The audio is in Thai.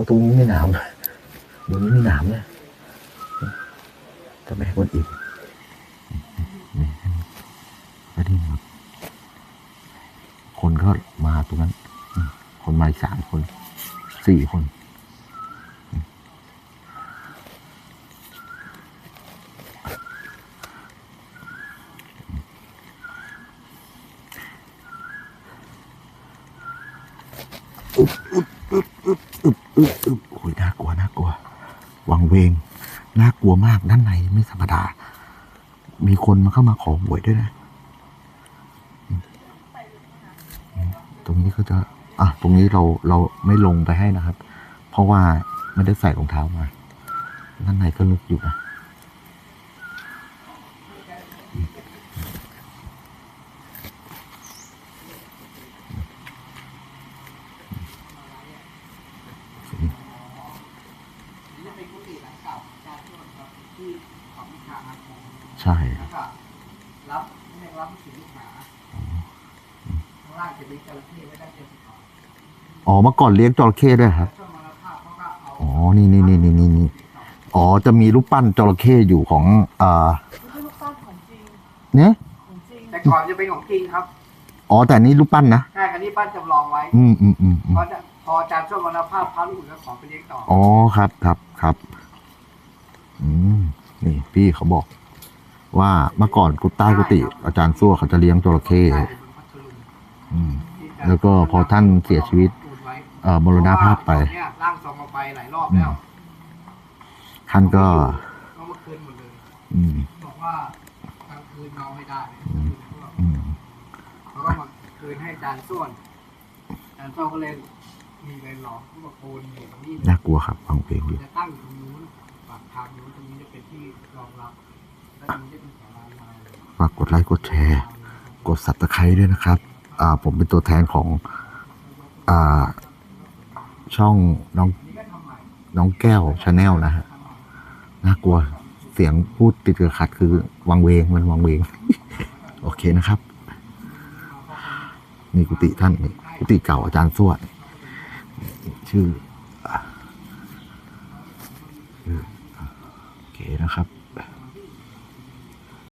อ้ตรงนี้ไม่หนาวตรงนี้ไม่หนาวเลยทำไมคนอิ่มแล้วนี่ครับคนก็มาตรงนั้น คนมาสามคน สี่คนอึบอึบ อึบอึบอึบอึบอึบโอ้ยน่ากลัวน่ากลัว วังเวง น่ากลัวมากด้านในไม่ธรรมดา มีคนมาเข้ามาขอหวยด้วยนะ ตรงนี้ก็จะ อะ ตรงนี้เราเราไม่ลงไปให้นะครับ เพราะว่าไม่ได้ใส่รองเท้ามา ด้านในก็ลึกอยู่นะ นี่เป็นกุฏิหลังเก่าอาจารย์ที่ครับที่ของวิชาอาคมใช่แล้วก็รับเรียกรับลูกศิษย์ลูกหาข้างล่างจะมีจระเข้ไว้ได้เจ็ดสิบสองอ๋อเมื่อก่อนเลี้ยงจระเข้ด้วยครับช่วงมรณภาพเขาก็เอาอ๋อนี่นี่นี่นี่นี่นี่อ๋อจะมีรูปปั้นจระเข้อยู่ของอ่าไม่ใช่ลูกปั้นของจริงเนี่ยของจริงแต่ก่อนจะเป็นของจริงครับอ๋อแต่นี่รูปปั้นนะใช่คันนี้ปั้นจำลองไว้อืมอืมอืมอืมพอจะพออาจารย์ช่วงมรณภาพพระลูกก็ขอไปเลี้ยงต่ออ๋อครับครับ ครับ อืมนี่พี่เขาบอก ว่าเมื่อก่อนกุฏใต้กุฏิอาจารย์ซั่วเขาจะเลี้ยงจระเข้ใช่เป็นพัทลุงอืม แล้วก็พอท่านเสียชีวิตตูนไว้เอ่อมรณภาพไปเนี่ยร่างทรงเอาไปหลายรอบแล้วท่านก็ก็มาคืนหมดเลยอืมบอกว่ากลางคืนเมาไม่ได้อืมเขาก็มาคืนให้อาจารย์ส้วนอาจารย์ส้วนก็เลย มีเลยหลอกเขาบอกโอนอยู่ตรงนี้เลยน่ากลัวครับฟังเพลงอยู่จะตั้งอยู่ตรงนู้นปากทางนู้นตรงนี้จะเป็นที่รองรับและตรงนี้จะเป็นศาลาลายฝากกดไลค์กดแชร์ กดสับตะไคร้ด้วยนะครับ อ่า ผมเป็นตัวแทนของ อ่า ช่องน้องนี่ก็ทำใหม่น้องแก้วชาแนลนะฮะน่ากลัวเสียงพูดติดกับขัดคือวังเวงมันวังเวง โอเคนะครับ นี่กุฏิท่านนี่กุฏิเก่าอาจารย์สวดชื่ออะชื่อโอเคนะครับ